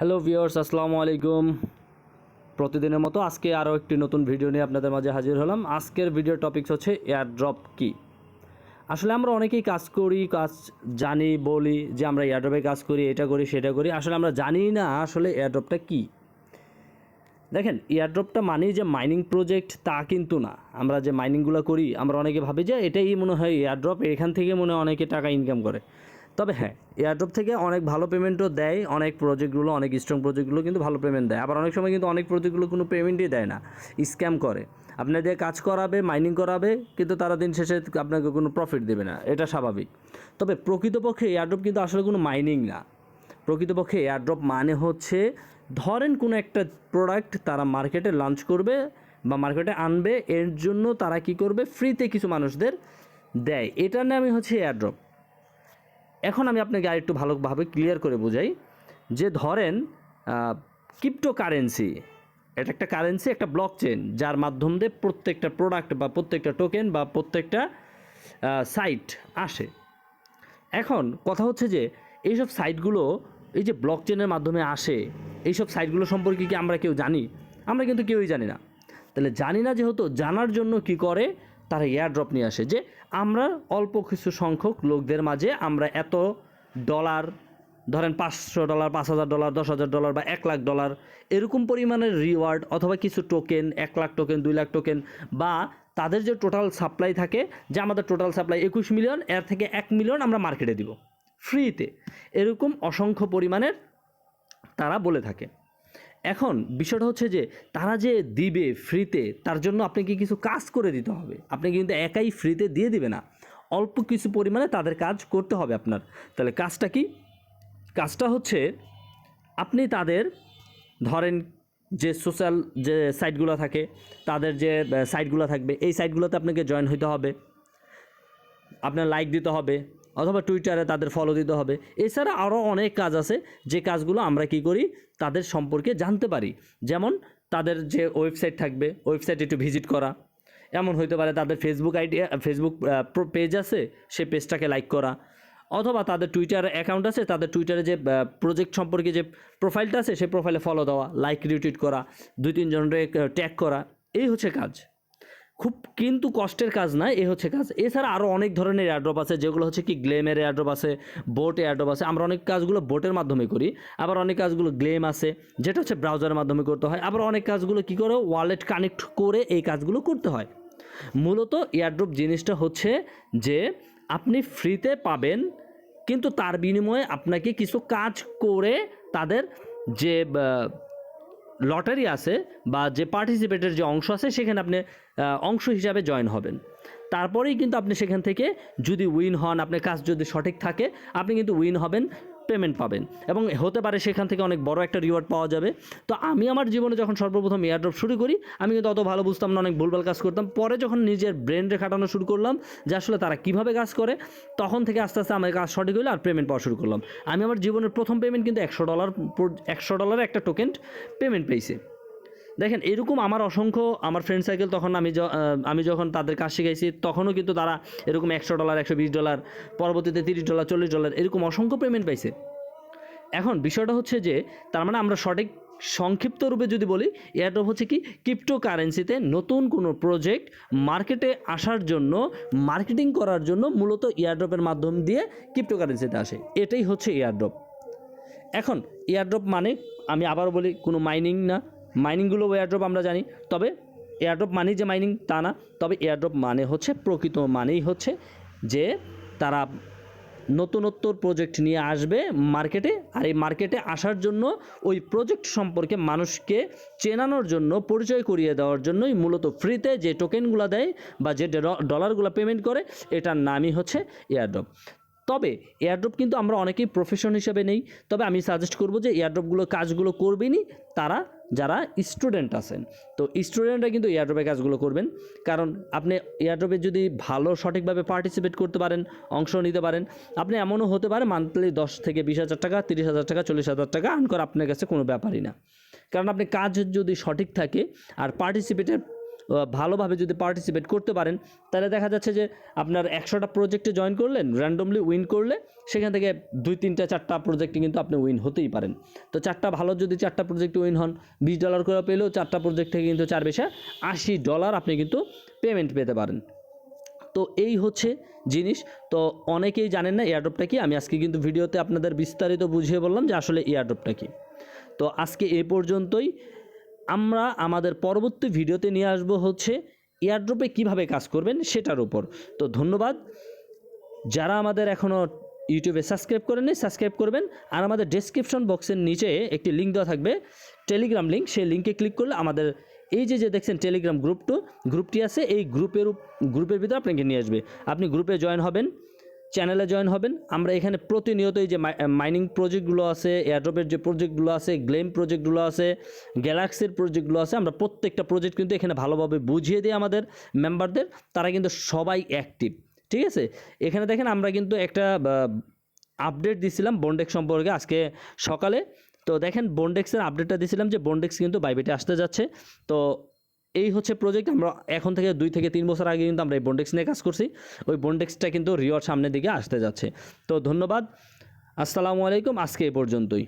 Hello viewers আসসালামু আলাইকুম। প্রতিদিনের মতো আজকে আরও একটি নতুন ভিডিও নিয়ে আপনাদের মাঝে হাজির হলাম। আজকের ভিডিও টপিকস হচ্ছে এয়ারড্রপ কি? আসলে আমরা অনেকেই কাজ করি, কাজ জানি, বলি যে আমরা এয়ারড্রপে কাজ করি, এটা করি, সেটা করি। আসলে আমরা জানি না আসলে এয়ারড্রপটা কী। দেখেন এয়ারড্রপটা মানেই যে মাইনিং প্রজেক্ট তা কিন্তু না। আমরা যে মাইনিংগুলো করি, আমরা অনেকে ভাবি যে এটাই মনে হয় এয়ারড্রপ এখান থেকে মনে অনেকে টাকা ইনকাম করে। তবে হ্যাঁ এয়ারড্রপ থেকে অনেক ভালো পেমেন্টও দেয়, অনেক প্রজেক্টগুলো অনেক স্ট্রং প্রজেক্টগুলো কিন্তু ভালো পেমেন্ট দেয়। আবার অনেক সময় কিন্তু অনেক প্রজেক্টগুলো কোনো পেমেন্টই দেয় না স্ক্যাম করে। আপনার দিয়ে কাজ করাবে মাইনিং করাবে, কিন্তু তারা দিন শেষে আপনাকে কোনো প্রফিট দেবে না, এটা স্বাভাবিক। তবে প্রকৃতপক্ষে এয়ারড্রপ কিন্তু আসলে কোনো মাইনিং না। প্রকৃতপক্ষে এয়ারড্রপ মানে হচ্ছে, ধরেন কোনো একটা প্রোডাক্ট তারা মার্কেটে লঞ্চ করবে বা মার্কেটে আনবে, এর জন্য তারা কি করবে? ফ্রিতে কিছু মানুষদের দেয়। এটার নামই হচ্ছে এয়ারড্রপ এখন আমি আপনাকে আরেকটু ভালোভাবে ক্লিয়ার করে বোঝাই যে ধরেন ক্রিপ্টো কারেন্সি এটা একটা কারেন্সি একটা ব্লক চেন যার মাধ্যম দিয়ে প্রত্যেকটা প্রোডাক্ট বা প্রত্যেকটা টোকেন বা প্রত্যেকটা সাইট আসে। এখন কথা হচ্ছে যে, এইসব সাইটগুলো এই যে ব্লক চেনের মাধ্যমে আসে, এইসব সাইটগুলো সম্পর্কে কি আমরা কেউ জানি? আমরা কিন্তু কেউই জানি না। তাহলে জানি না যেহেতু, জানার জন্য কি করে? তারা এয়ারড্রপ নিয়ে আসে যে আমরা অল্প কিছু সংখ্যক লোকদের মাঝে আমরা এত ডলার ধরেন পাঁচশো ডলার পাঁচ হাজার ডলার দশ হাজার ডলার বা এক লাখ ডলার এরকম পরিমাণের রিওয়ার্ড অথবা কিছু টোকেন এক লাখ টোকেন দুই লাখ টোকেন বা তাদের যে টোটাল সাপ্লাই থাকে, যে আমাদের টোটাল সাপ্লাই একুশ মিলিয়ন এর থেকে এক মিলিয়ন আমরা মার্কেটে দিব। ফ্রিতে এরকম অসংখ্য পরিমাণের তারা বলে থাকে। এখন বিষয়টা হচ্ছে যে তারা যে দিবে ফ্রিতে, তার জন্য আপনাকে কিছু কাজ করে দিতে হবে। আপনি কিন্তু একাই ফ্রিতে দিয়ে দিবে না। অল্প কিছু পরিমাণে তাদের কাজ করতে হবে আপনার। তাহলে কাজটা কি? কাজটা হচ্ছে আপনি তাদের ধরেন যে সোশ্যাল যে সাইটগুলো থাকে, তাদের যে সাইটগুলো থাকবে, এই সাইটগুলোতে আপনাকে জয়েন হইতে হবে। আপনার লাইক দিতে হবে। অথবা টুইটারে তাদের ফলো দিতে হবে। এছাড়া আরও অনেক কাজ আছে, যে কাজগুলো আমরা কি করি, তাদের সম্পর্কে জানতে পারি। যেমন তাদের যে ওয়েবসাইট থাকবে ওয়েবসাইট একটু ভিজিট করা। এমন হইতে পারে তাদের ফেসবুক আইডি ফেসবুক পেজ আছে, সে পেজটাকে লাইক করা। অথবা তাদের টুইটার অ্যাকাউন্ট আছে, তাদের টুইটারে যে প্রজেক্ট সম্পর্কে যে প্রোফাইলটা আছে সেই প্রোফাইলে ফলো দেওয়া লাইক রিটুইট করা, দুই তিনজনের ট্যাগ করা। এই হচ্ছে কাজ। খুব কিন্তু কষ্টের কাজ না, এ হচ্ছে কাজ। এছাড়া আরও অনেক ধরনের এয়ারড্রপ আছে, যেগুলো হচ্ছে কি গ্লেমের এয়ারড্রপ আছে বোট এয়ারড্রপ আছে। আমরা অনেক কাজগুলো বোটের মাধ্যমে করি, আবার অনেক কাজগুলো গ্লেম আছে, যেটা হচ্ছে ব্রাউজারের মাধ্যমে করতে হয়। আবার অনেক কাজগুলো কি করে? ওয়ালেট কানেক্ট করে এই কাজগুলো করতে হয়। মূলত এয়ারড্রপ জিনিসটা হচ্ছে যে, আপনি ফ্রিতে পাবেন, কিন্তু তার বিনিময়ে আপনাকে কিছু কাজ করে তাদের যে লটারি আছে বা যে পার্টিসিপেটের যে অংশ আছে, সেখানে আপনি অংশ হিসাবে জয়েন হবেন। তারপরেই কিন্তু আপনি সেখান থেকে যদি উইন হন, আপনার কাজ যদি সঠিক থাকে, আপনি কিন্তু উইন হবেন। পেমেন্ট পাবেন। এবং হতে পারে সেখান থেকে অনেক বড় একটা রিওয়ার্ড পাওয়া যাবে। তো আমি আমার জীবনে যখন সর্বপ্রথম এয়ারড্রপ শুরু করি, আমি কিন্তু অত ভালো বুঝতাম না, অনেক ভুলভাল কাজ করতাম। পরে যখন নিজের ব্রেনরে খাটানো শুরু করলাম যে আসলে তারা কীভাবে কাজ করে, তখন থেকে আস্তে আস্তে আমার কাজ সঠিক হলো আর পেমেন্ট পাওয়া শুরু করলাম। আমি আমার জীবনের প্রথম পেমেন্ট কিন্তু একশো ডলার একশো ডলারের একটা টোকেন পেমেন্ট পেয়েছি। দেখেন, এরকম আমার অসংখ্য আমার ফ্রেন্ড সাইকেল তখন আমি আমি যখন তাদের কাজ শিখাইছি, তখনও কিন্তু তারা এরকম একশো ডলার একশো বিশ ডলার পরবর্তীতে তিরিশ ডলার চল্লিশ ডলার এরকম অসংখ্য পেমেন্ট পাইছে। এখন বিষয়টা হচ্ছে যে, তার মানে আমরা সঠিক সংক্ষিপ্ত রূপে যদি বলি এয়ারড্রপ হচ্ছে কি ক্রিপ্টো কারেন্সিতে নতুন কোনো প্রজেক্ট মার্কেটে আসার জন্য মার্কেটিং করার জন্য মূলত এয়ারড্রপের মাধ্যম দিয়ে ক্রিপ্টো কারেন্সিতে আসে। এটাই হচ্ছে এয়ারড্রপ এখন এয়ারড্রপ মানে আমি আবারও বলি, কোনো মাইনিং না মাইনিংগুলো এয়ারড্রপ আমরা জানি, তবে এয়ারড্রপ মানেই যে মাইনিং তা না, তবে এয়ারড্রপ মানে হচ্ছে প্রকৃত মানেই হচ্ছে যে তারা নতুনত্বর প্রজেক্ট নিয়ে আসবে মার্কেটে আর এই মার্কেটে আসার জন্য ওই প্রজেক্ট সম্পর্কে মানুষকে চেনানোর জন্য, পরিচয় করিয়ে দেওয়ার জন্যই মূলত ফ্রিতে যে টোকেনগুলো দেয় বা যে ডলারগুলো পেমেন্ট করে, এটার নামই হচ্ছে এয়ারড্রপ তবে এয়ারড্রপ কিন্তু আমরা অনেকেই প্রফেশন হিসেবে নেই। তবে আমি সাজেস্ট করব যে এয়ারড্রপগুলো কাজগুলো করবেনই তারা যারা স্টুডেন্ট আছেন। তো স্টুডেন্টরা কিন্তু এয়ারড্রপে কাজগুলো করবেন। কারণ আপনি এয়ারড্রপে যদি ভালো সঠিকভাবে পার্টিসিপেট করতে পারেন, অংশ নিতে পারেন, আপনি এমনও হতে পারে মান্থলি দশ থেকে বিশ হাজার টাকা, তিরিশ হাজার টাকা, চল্লিশ হাজার টাকা আর্ন করা আপনার কাছে কোনো ব্যাপারই না। কারণ আপনি কাজ যদি সঠিক থাকে আর পার্টিসিপেটের ভালোভাবে যদি পার্টিসিপেট করতে পারেন, তাহলে দেখা যাচ্ছে যে আপনার একশোটা প্রজেক্টে জয়েন করলেন র্যান্ডমলি উইন করলে, সেখান থেকে দুই, তিনটা, চারটা প্রজেক্টে কিন্তু আপনি উইন হতেই পারেন। তো চারটা ভালো যদি চারটা প্রজেক্টে উইন হন, বিশ ডলার করে পেলেও চারটা প্রজেক্ট থেকে কিন্তু চার বেশা আশি ডলার আপনি কিন্তু পেমেন্ট পেতে পারেন। তো এই হচ্ছে জিনিস। তো অনেকেই জানেন না এয়ারড্রপটা কি? আমি আজকে কিন্তু ভিডিওতে আপনাদের বিস্তারিত বুঝিয়ে বললাম যে আসলে এয়ারড্রপটা কি। তো আজকে এ পর্যন্তই। আমরা আমাদের পরবর্তী ভিডিওতে নিয়ে আসব হচ্ছে এয়ারড্রপে কীভাবে কাজ করবেন সেটার উপর। তো ধন্যবাদ। যারা আমাদের এখনও ইউটিউবে সাবস্ক্রাইব করেননি, সাবস্ক্রাইব করবেন। আর আমাদের ডেসক্রিপশন বক্সের নিচে একটি লিঙ্ক দেওয়া থাকবে। টেলিগ্রাম লিঙ্ক সেই লিঙ্কে ক্লিক করলে আমাদের এই যে যে দেখছেন টেলিগ্রাম গ্রুপটু গ্রুপটি আছে, এই গ্রুপের গ্রুপের ভিতরে আপনাকে নিয়ে আসবে। আপনি গ্রুপে জয়েন হবেন। চ্যানেলে জয়েন হবেন। আমরা এখানে প্রতিনিয়ত এই যে মাইনিং প্রজেক্টগুলো আছে এয়ারড্রপের যে প্রজেক্টগুলো আছে গ্লেম প্রজেক্টগুলো আছে গ্যালাক্সির প্রজেক্টগুলো আছে, আমরা প্রত্যেকটা প্রজেক্ট কিন্তু এখানে ভালোভাবে বুঝিয়ে দিই আমাদের মেম্বারদের তারা কিন্তু সবাই অ্যাক্টিভ ঠিক আছে? এখানে দেখেন আমরা কিন্তু একটা আপডেট দিছিলাম বন্ডেক্স সম্পর্কে আজকে সকালে। তো দেখেন বন্ডেক্সের আপডেটটা দিছিলাম যে বন্ডেক্স কিন্তু বাইবেটে আসতে যাচ্ছে। তো এই হচ্ছে প্রজেক্ট আমরা এখন থেকে দুই থেকে তিন বছর আগে কিন্তু আমরা এই বন্ডেক্স নিয়ে কাজ করছি। ওই বন্ডেক্সটা কিন্তু রিওর সামনের দিকে আসতে যাচ্ছে। তো ধন্যবাদ। আসসালামু আলাইকুম। আজকে এই পর্যন্তই।